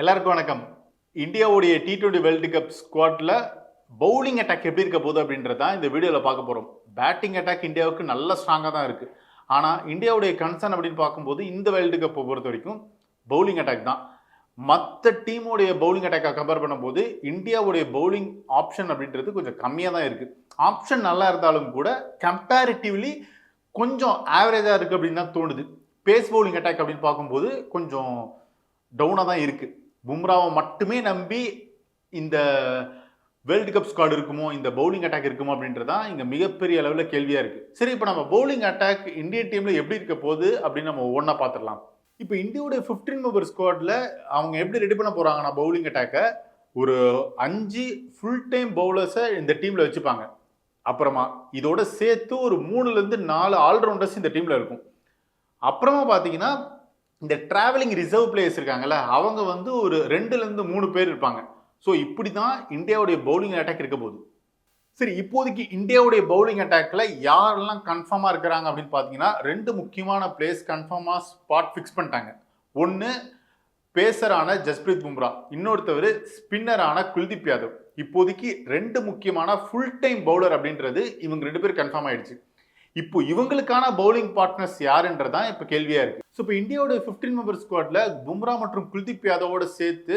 எல்லாருக்கும் வணக்கம். இந்தியாவுடைய டி டுவெண்ட்டி வேர்ல்டு கப் ஸ்குவாட்ல பவுலிங் அட்டாக் எப்படி இருக்க போகுது அப்படின்றது தான் இந்த வீடியோவில் பார்க்க போகிறோம் பேட்டிங் அட்டாக் இந்தியாவுக்கு நல்ல ஸ்ட்ராங்காக தான் இருக்குது ஆனால் இந்தியாவுடைய கன்சர்ன் அப்படின்னு பார்க்கும்போது இந்த வேர்ல்டு கப்பை பொறுத்த வரைக்கும் பவுலிங் அட்டாக் தான். மற்ற டீமுடைய பவுலிங் அட்டாக்கை கம்பேர் பண்ணும்போது இந்தியாவுடைய பவுலிங் ஆப்ஷன் அப்படின்றது கொஞ்சம் கம்மியாக தான் இருக்குது ஆப்ஷன் நல்லா இருந்தாலும் கூட கம்பேரிட்டிவ்லி கொஞ்சம் ஆவரேஜாக இருக்குது அப்படின்னு தான் தோணுது. பேஸ் பவுலிங் அட்டாக் அப்படின்னு பார்க்கும்போது கொஞ்சம் டவுனாக தான் இருக்குது பும்ராவை மட்டுமே நம்பி இந்த வேர்ல்டு கப் ஸ்குவாட் இருக்குமோ இந்த பவுலிங் அட்டாக் இருக்குமோ அப்படின்றது தான் இங்கே மிகப்பெரிய அளவில் கேள்வியாக இருக்குது சரி இப்போ நம்ம பவுலிங் அட்டாக் இந்தியன் டீமில் எப்படி இருக்க போகுது அப்படின்னு நம்ம ஒவ்வொன்றா பார்த்துடலாம் இப்போ இந்தியாவுடைய ஃபிஃப்டீன் மெம்பர் ஸ்குவாடில் அவங்க எப்படி ரெடி பண்ண போகிறாங்கன்னா பவுலிங் அட்டாக்கை ஒரு அஞ்சு ஃபுல் டைம் பவுலர்ஸை இந்த டீமில் வச்சுப்பாங்க. அப்புறமா இதோட சேர்த்து ஒரு மூணுலேருந்து நாலு ஆல்ரவுண்டர்ஸ் இந்த டீமில் இருக்கும். அப்புறமா பார்த்தீங்கன்னா இந்த டிராவலிங் ரிசர்வ் பிளேயர்ஸ் இருக்காங்கல்ல அவங்க வந்து ஒரு ரெண்டுலேருந்து மூணு பேர் இருப்பாங்க. ஸோ இப்படி தான் இந்தியாவுடைய பவுலிங் அட்டாக் இருக்க போகுது. சரி இப்போதைக்கு இந்தியாவுடைய பவுலிங் அட்டாக்ல யாரெல்லாம் கன்ஃபார்மாக இருக்கிறாங்க அப்படின்னு பார்த்தீங்கன்னா ரெண்டு முக்கியமான பிளேஸ் கன்ஃபார்மாக ஸ்பாட் ஃபிக்ஸ் பண்ணிட்டாங்க. ஒன்று பேசரான ஜஸ்பிரீத் பும்ரா இன்னொருத்தவர் ஸ்பின்னரான குல்தீப் யாதவ் இப்போதைக்கு ரெண்டு முக்கியமான ஃபுல் டைம் பவுலர் அப்படின்றது இவங்க ரெண்டு பேரும் கன்ஃபார்ம் ஆயிடுச்சு. இப்போ இவங்களுக்கான பவுலிங் பார்ட்னர்ஸ் யாருன்றதான் இப்போ கேள்வியாக இருக்குது ஸோ இப்போ இந்தியாவோட 15 மெம்பர் ஸ்குவாட்ல பும்ரா மற்றும் குல்தீப் யாதவோட சேர்த்து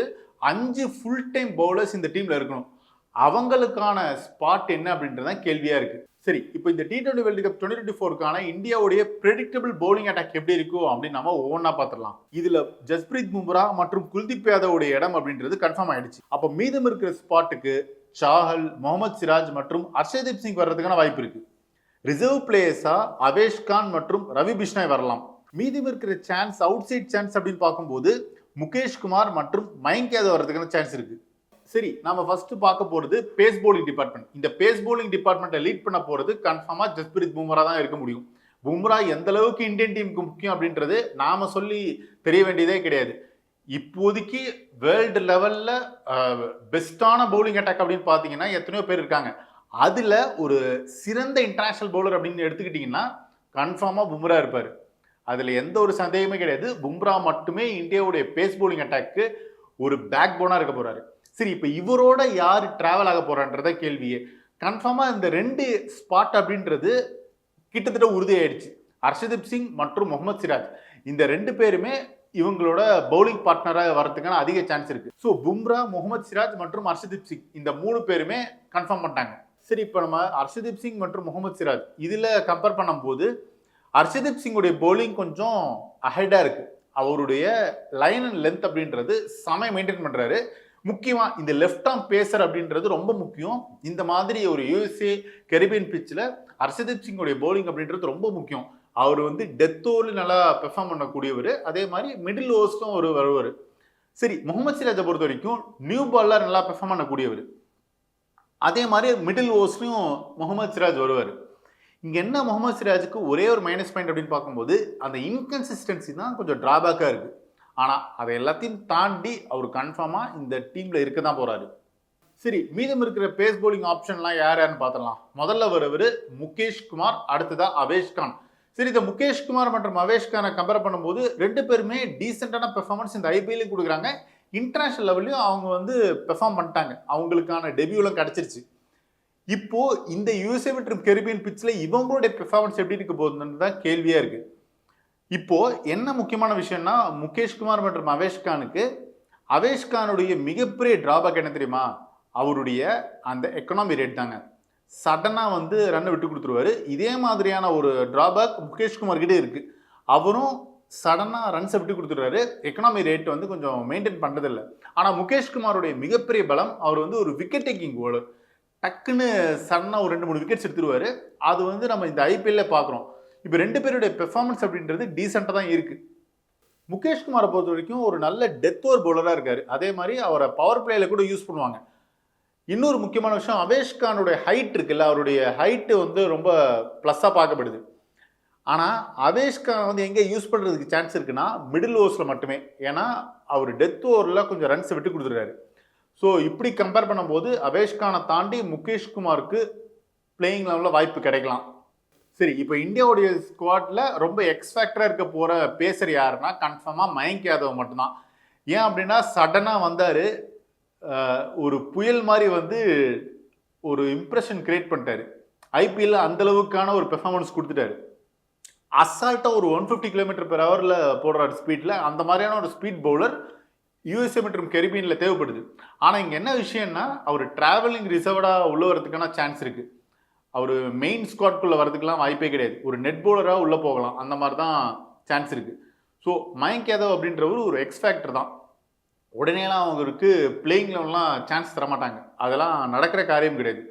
அஞ்சு ஃபுல் டைம் பவுலர்ஸ் இந்த டீம்ல இருக்கணும். அவங்களுக்கான ஸ்பாட் என்ன அப்படின்றதான் கேள்வியா இருக்கு. சரி இப்போ இந்த T twenty world cup twenty twenty ஃபோருக்கான இந்தியாவுடைய ப்ரெடிக்டபிள் பவுலிங் அட்டாக் எப்படி இருக்கும் அப்படின்னு நம்ம ஒவ்வொன்றா பார்த்துடலாம். இதில் ஜஸ்பிரீத் பும்ரா மற்றும் குல்தீப் யாதவோட இடம் அப்படின்றது கன்ஃபார்ம் ஆயிடுச்சு. அப்போ மீதம் இருக்கிற ஸ்பாட்டுக்கு சாஹல் முகமது சிராஜ் மற்றும் ஹர்ஷதீப் சிங் வர்றதுக்கான வாய்ப்பு இருக்கு. ரிசர்வ் பிளேயர்ஸா அவேஷ் கான் மற்றும் ரவி பிஷ்னாய் வரலாம். மீதம் இருக்கிற சான்ஸ் அவுட் சைட் சான்ஸ் அப்படின்னு பார்க்கும்போது முகேஷ் குமார் மற்றும் மயங்க் யாதவ் வர்றதுக்கான சான்ஸ் இருக்கு. சரி நம்ம ஃபர்ஸ்ட் பார்க்க போறது பேஸ் போலிங் டிபார்ட்மெண்ட் இந்த பேஸ் போலிங் டிபார்ட்மெண்ட்டை லீட் பண்ண போறது கன்ஃபார்மா ஜஸ்பிரித் பும்ரா தான் இருக்க முடியும். பும்ரா எந்த அளவுக்கு இந்தியன் டீமுக்கு முக்கியம் அப்படின்றது நாம சொல்லி தெரிய வேண்டியதே கிடையாது. இப்போதைக்கு வேர்ல்டு லெவல்ல பெஸ்டான பவுலிங் அட்டாக் அப்படின்னு பார்த்தீங்கன்னா எத்தனையோ பேர் இருக்காங்க. அதுல ஒரு சிறந்த இன்டர்நேஷனல் பவுலர் அப்படின்னு எடுத்துக்கிட்டிங்கன்னா கன்ஃபார்மா பும்ரா இருப்பார். அதில் எந்த ஒரு சந்தேகமே கிடையாது. பும்ரா மட்டுமே இந்தியாவுடைய பேஸ் போலிங் அட்டாக்கு ஒரு பேக் போனாக இருக்க போகிறாரு சரி இப்போ இவரோட யார் ட்ராவல் ஆக போகிறான்றத கேள்வியே. கன்ஃபார்மாக இந்த ரெண்டு ஸ்பாட் அப்படின்றது கிட்டத்தட்ட உறுதியாயிடுச்சு. ஹர்ஷதீப் சிங் மற்றும் முகமது சிராஜ். இந்த ரெண்டு பேருமே இவங்களோட பவுலிங் பார்ட்னராக வரதுக்கான அதிக சான்ஸ் இருக்குது ஸோ பும்ரா முகமது சிராஜ் மற்றும் ஹர்ஷதீப் சிங் இந்த மூணு பேருமே கன்ஃபார்ம் பண்ணிட்டாங்க. சரி இப்போ நம்ம ஹர்ஷதீப் சிங் மற்றும் முகமது சிராஜ் இதில் கம்பேர் பண்ணும்போது ஹர்ஷதீப் சிங்குடைய போலிங் கொஞ்சம் அஹெடாக இருக்கு. அவருடைய லைன் அண்ட் லென்த் அப்படின்றது செமையை மெயின்டைன் பண்ணுறாரு முக்கியமாக இந்த லெஃப்ட் ஆம் பேசர் அப்படின்றது ரொம்ப முக்கியம். இந்த மாதிரி ஒரு யூஎஸ்ஏ கெரிபியன் பிச்சில் ஹர்ஷதீப் சிங்குடைய போலிங் அப்படின்றது ரொம்ப முக்கியம். அவர் வந்து டெத் ஓவரில் நல்லா பெர்ஃபார்ம் பண்ணக்கூடியவர். அதே மாதிரி மிடில் ஓவர்ஸ்லும் ஒரு வருவார். சரி முகமது சிராஜை பொறுத்த வரைக்கும் நியூ பாலில் நல்லா பெர்ஃபார்ம் பண்ணக்கூடியவர். அதே மாதிரி மிடில் ஓவர்ஸ்லையும் முகமது சிராஜ் வருவார். இங்கே என்ன முகமது சிராஜுக்கு ஒரே ஒரு மைனஸ் பாயிண்ட் அப்படின்னு பார்க்கும்போது அந்த இன்கன்சிஸ்டன்சி தான் கொஞ்சம் ட்ராபேக்காக இருக்குது ஆனால் அதை எல்லாத்தையும் தாண்டி அவர் கன்ஃபார்மாக இந்த டீமில் இருக்க தான் போகிறாரு சரி மீதம் இருக்கிற பேஸ் போலிங் ஆப்ஷன்லாம் யார் யாருன்னு பார்த்துடலாம். முதல்ல வரவர் முகேஷ் குமார் அடுத்ததாக அவேஷ்கான் சரி இந்த முகேஷ் குமார் மற்றும் அவேஷ்கானை கம்பேர் பண்ணும்போது ரெண்டு பேருமே டீசெண்டான பெர்ஃபார்மன்ஸ் இந்த ஐபிஎல்லையும் கொடுக்குறாங்க. இன்டர்நேஷனல் லெவல்லையும் அவங்க வந்து பெர்ஃபார்ம் பண்ணிட்டாங்க. அவங்களுக்கான டெபியூலாம் கிடச்சிருச்சு. இப்போ இந்த யூஎஸ்ஏ மற்றும் கெரிபியன் பிச்சில் இவங்களுடைய பெர்ஃபார்மன்ஸ் எப்படி இருக்க போகுதுன்னு தான் கேள்வியாக இருக்கு. இப்போ என்ன முக்கியமான விஷயம்னா முகேஷ்குமார் மற்றும் அவேஷ்கானுக்கு அவேஷ்கானுடைய மிகப்பெரிய டிராபேக் என்ன தெரியுமா? அவருடைய அந்த எக்கனாமி ரேட் தாங்க. சடனாக வந்து ரன்னை விட்டு கொடுத்துருவாரு. இதே மாதிரியான ஒரு டிராபேக் முகேஷ் குமார் கிட்டே இருக்கு. அவரும் சடனாக ரன்ஸை விட்டு கொடுத்துருவாரு எக்கனாமி ரேட் வந்து கொஞ்சம் மெயின்டைன் பண்ணுறதில்ல ஆனால் முகேஷ்குமாருடைய மிகப்பெரிய பலம் அவர் வந்து ஒரு விக்கெட் டேக்கிங் ஓலர் டக்குன்னு சடனாக ஒரு ரெண்டு மூணு விக்கெட்ஸ் எடுத்துருவாரு. அது வந்து நம்ம இந்த ஐபிஎல்ல பார்க்குறோம் இப்போ ரெண்டு பேருடைய பெர்ஃபார்மன்ஸ் அப்படின்றது டீசெண்டாக தான் இருக்குது முகேஷ் குமாரை பொறுத்த வரைக்கும் ஒரு நல்ல டெத் ஓவர் பவுலராக இருக்கார். அதே மாதிரி அவரை பவர் பிளேயில் கூட யூஸ் பண்ணுவாங்க. இன்னொரு முக்கியமான விஷயம் அவேஷ் கானுடைய ஹைட் இருக்குல்ல அவருடைய ஹைட்டு வந்து ரொம்ப ப்ளஸ்ஸாக பார்க்கப்படுது. ஆனால் அவேஷ் கான் வந்து எங்கே யூஸ் பண்ணுறதுக்கு சான்ஸ் இருக்குன்னா மிடில் ஓவர்ஸில் மட்டுமே. ஏன்னா அவர் டெத் ஓவரில் கொஞ்சம் ரன்ஸை விட்டு கொடுத்துருக்காரு. ஸோ இப்படி கம்பேர் பண்ணும்போது அவேஷ்கானை தாண்டி முகேஷ் குமாருக்கு பிளேயிங் லெவலில் வாய்ப்பு கிடைக்கலாம். சரி இப்போ இந்தியாவுடைய ஸ்குவாட்டில் ரொம்ப எக்ஸ்பேக்டராக இருக்க போகிற பேசர் யாருன்னா கன்ஃபார்மாக மயங்க் யாதவ் மட்டும்தான். ஏன் அப்படின்னா சடனாக வந்தார். ஒரு புயல் மாதிரி வந்து ஒரு இம்ப்ரெஷன் கிரியேட் பண்ணிட்டாரு. ஐபிஎல்ல அந்த அளவுக்கான ஒரு பெர்ஃபார்மன்ஸ் கொடுத்துட்டாரு. அசால்ட்டாக ஒரு ஒன் ஃபிஃப்டி கிலோமீட்டர் பெர் ஹவரில் போடுறாரு ஸ்பீடில் அந்த மாதிரியான ஒரு ஸ்பீட் பவுலர் யூஎஸ்ஏ மற்றும் கெரிபியனில் தேவைப்படுது. ஆனால் இங்கே என்ன விஷயம்னா அவர் டிராவலிங் ரிசர்வ்டாக உள்ள வரதுக்கான சான்ஸ் இருக்குது அவர் மெயின் ஸ்குவாட்குள்ளே வரதுக்கெலாம் வாய்ப்பே கிடையாது. ஒரு நெட் பவுலராக உள்ளே போகலாம். அந்த மாதிரி தான் சான்ஸ் இருக்குது ஸோ மயங்க் யாதவ் அப்படின்றவர் ஒரு எக்ஸ் ஃபேக்டர் தான். உடனேலாம் அவங்களுக்கு பிளேயிங் லெவன்லாம் சான்ஸ் தரமாட்டாங்க. அதெல்லாம் நடக்கிற காரியம் கிடையாது.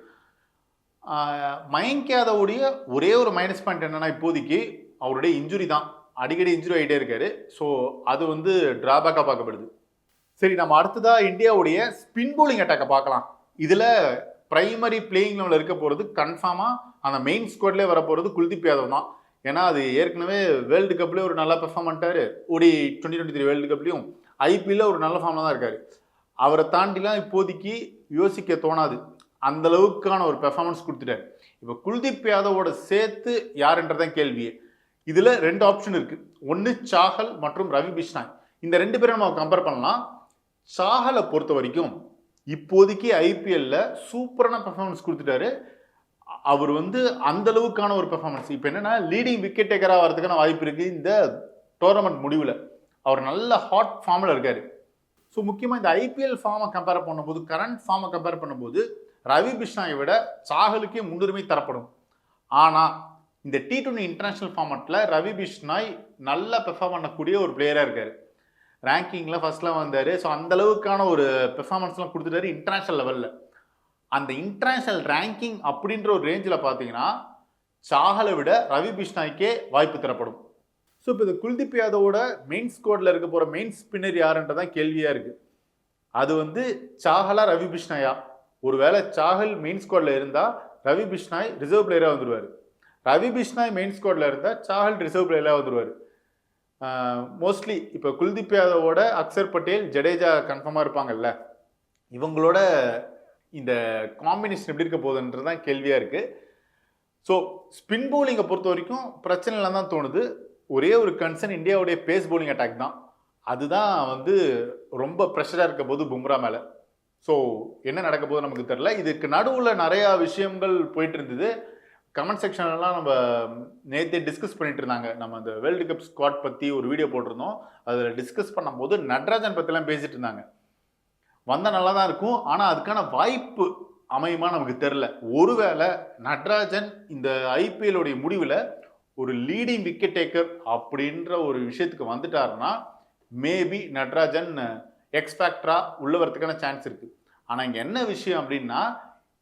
மயங்க் யாதவுடைய ஒரே ஒரு மைனஸ் பாயிண்ட் என்னென்னா இப்போதைக்கு அவருடைய இன்ஜுரி தான். அடிக்கடி இன்ஜுரி ஆகிட்டே இருக்காரு. ஸோ அது வந்து ட்ராபேக்காக பார்க்கப்படுது. சரி நம்ம அடுத்ததா இந்தியாவுடைய ஸ்பின் bowling அட்டாக்கை பார்க்கலாம். இதில் பிரைமரி பிளேயிங் லெவலில் இருக்க போகிறது கன்ஃபார்மாக அந்த மெயின் ஸ்குவாட்லேயே வர போகிறது குல்தீப் யாதவ் தான். ஏன்னா அது ஏற்கனவே வேர்ல்டு கப்லேயே ஒரு நல்லா பெர்ஃபார்ம் பண்ணிட்டாரு. ODI twenty twenty three world கப்லேயும் ஐபிஎல்ல ஒரு நல்ல ஃபார்மில் தான் இருக்கார். அவரை தாண்டிலாம் இப்போதைக்கு யோசிக்க தோணாது. அந்த அளவுக்கான ஒரு பெர்ஃபார்மன்ஸ் கொடுத்துட்டாரு. இப்போ குல்தீப் யாதவோட சேர்த்து யாருன்றதான் கேள்வியே இதில் ரெண்டு ஆப்ஷன் இருக்குது ஒன்று சாகல் மற்றும் ரவி பிஷ்னாய் இந்த ரெண்டு பேரும் நம்ம கம்பேர் பண்ணலாம். சாகலை பொறுத்த வரைக்கும் இப்போதைக்கு ஐபிஎல்ல சூப்பரான பெர்ஃபார்மன்ஸ் கொடுத்துட்டாரு. அவர் வந்து அந்த அளவுக்கான ஒரு பெர்ஃபார்மன்ஸ் இப்போ என்னன்னா லீடிங் விக்கெட் டேக்கராக வரதுக்கான வாய்ப்பு இருக்கு. இந்த டோர்னமெண்ட் முடிவில் அவர் நல்ல ஹாட் ஃபார்மில் இருக்கார். ஸோ முக்கியமாக இந்த ஐபிஎல் ஃபார்மை கம்பேர் பண்ணும்போது கரண்ட் ஃபார்மை கம்பேர் பண்ணும்போது ரவி பிஷ்ணாயை விட சாகலுக்கே முன்னுரிமை தரப்படும். ஆனால் இந்த டி டுவெண்ட்டி இன்டர்நேஷனல் ஃபார்மட்டில் ரவி பிஷ்னாய் நல்லா பெர்ஃபார்ம் பண்ணக்கூடிய ஒரு பிளேயராக இருக்கார். ரேங்கிங்கில் ஃபர்ஸ்ட்லாம் வந்தார். ஸோ அந்த அளவுக்கான ஒரு பெர்ஃபார்மன்ஸ்லாம் கொடுத்துட்டாரு இன்டர்நேஷ்னல் லெவலில் அந்த இன்டர்நேஷ்னல் ரேங்கிங் அப்படின்ற ஒரு ரேஞ்சில் பார்த்தீங்கன்னா சாகலை விட ரவி பிஷ்னாய்க்கே வாய்ப்பு தரப்படும். ஸோ இப்போ இந்த குல்தீப் யாதவோட மெயின் ஸ்குவாடில் இருக்க போகிற மெயின் ஸ்பின்னர் யாருன்றதான் கேள்வியாக இருக்குது அது வந்து சாகலா ரவி பிஷ்னாயா ஒருவேளை சாகல் மெயின் ஸ்குவாடில் இருந்தால் ரவி பிஷ்னாய் ரிசர்வ் பிளேயராக வந்துடுவார் ரவி பிஷ்னாய் மெயின் ஸ்குவாடில் இருந்தால் சாகல் ரிசர்வ் பிளேயராக வந்துடுவார் மோஸ்ட்லி இப்போ குல்தீப் யாதவோட அக்சர் பட்டேல் ஜடேஜா கன்ஃபார்மாக இருப்பாங்கல்ல? இவங்களோட இந்த காம்பினேஷன் எப்படி இருக்க போகுதுன்றது தான் கேள்வியாக இருக்குது ஸோ ஸ்பின் பவுலிங்கை பொறுத்த வரைக்கும் பிரச்சனை இல்லை தான் தோணுது. ஒரே ஒரு கன்சர்ன் இந்தியாவுடைய பேஸ் பவுலிங் அட்டாக் தான். அதுதான் வந்து ரொம்ப ப்ரெஷராக இருக்க போது பும்ரா மேலே. ஸோ என்ன நடக்க போது நமக்கு தெரில இதுக்கு நடுவில் நிறையா விஷயங்கள் போயிட்டு இருந்தது. கமெண்ட் செக்ஷன்லாம் நம்ம நேற்றே டிஸ்கஸ் பண்ணிட்டு இருந்தாங்க. நம்ம அந்த வேர்ல்டு கப் ஸ்குவாட் பற்றி ஒரு வீடியோ போட்டிருந்தோம். அதில் டிஸ்கஸ் பண்ணும்போது நட்ராஜன் பற்றிலாம் பேசிட்டு இருந்தாங்க. வந்தால் நல்லா தான் இருக்கும். ஆனால் அதுக்கான வாய்ப்பு அமையுமா நமக்கு தெரில ஒருவேளை நட்ராஜன் இந்த ஐபிஎல்லுடைய முடிவில் ஒரு லீடிங் விக்கெட் டேக்கர் அப்படின்ற ஒரு விஷயத்துக்கு வந்துட்டாருன்னா மேபி நட்ராஜன் எக்ஸ்பேக்டராக உள்ள வரதுக்கான சான்ஸ் இருக்குது ஆனால் இங்கே என்ன விஷயம் அப்படின்னா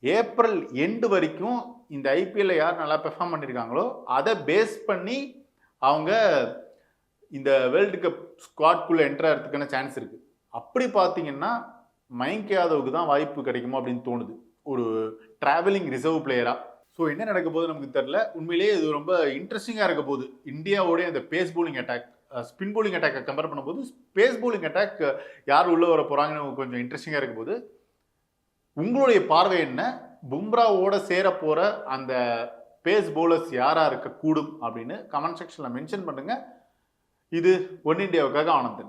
ஏப்ரல் எண்டு வரைக்கும் இந்த ஐபிஎல்ல யார் நல்லா பெர்ஃபார்ம் பண்ணியிருக்காங்களோ அதை பேஸ் பண்ணி அவங்க இந்த வேர்ல்டு கப் ஸ்குவாட்குள்ளே என்டர் ஆகிறதுக்கான சான்ஸ் இருக்குது அப்படி பார்த்தீங்கன்னா மயங்க் யாதவுக்கு தான் வாய்ப்பு கிடைக்குமோ அப்படின்னு தோணுது. ஒரு ட்ராவலிங் ரிசர்வ் பிளேயராக ஸோ என்ன நடக்க போகுது நமக்கு தெரில உண்மையிலேயே இது ரொம்ப இன்ட்ரெஸ்டிங்காக இருக்க போகுது. இந்தியாவோடைய அந்த pace bowling attack spin bowling அட்டாக்கை compare பண்ணும்போது பேஸ் bowling அட்டாக் யார் உள்ளே வர போகிறாங்கன்னு கொஞ்சம் இன்ட்ரெஸ்டிங்காக இருக்க போது உங்களுடைய பார்வை என்ன? பும்ராவோட சேர போகிற அந்த பேஸ் பவுலர்ஸ் யாராக இருக்கக்கூடும் அப்படின்னு கமெண்ட் செக்ஷனில் மென்ஷன் பண்ணுங்கள் இது ஒன் இண்டியாவுக்காக ஆனந்தன்.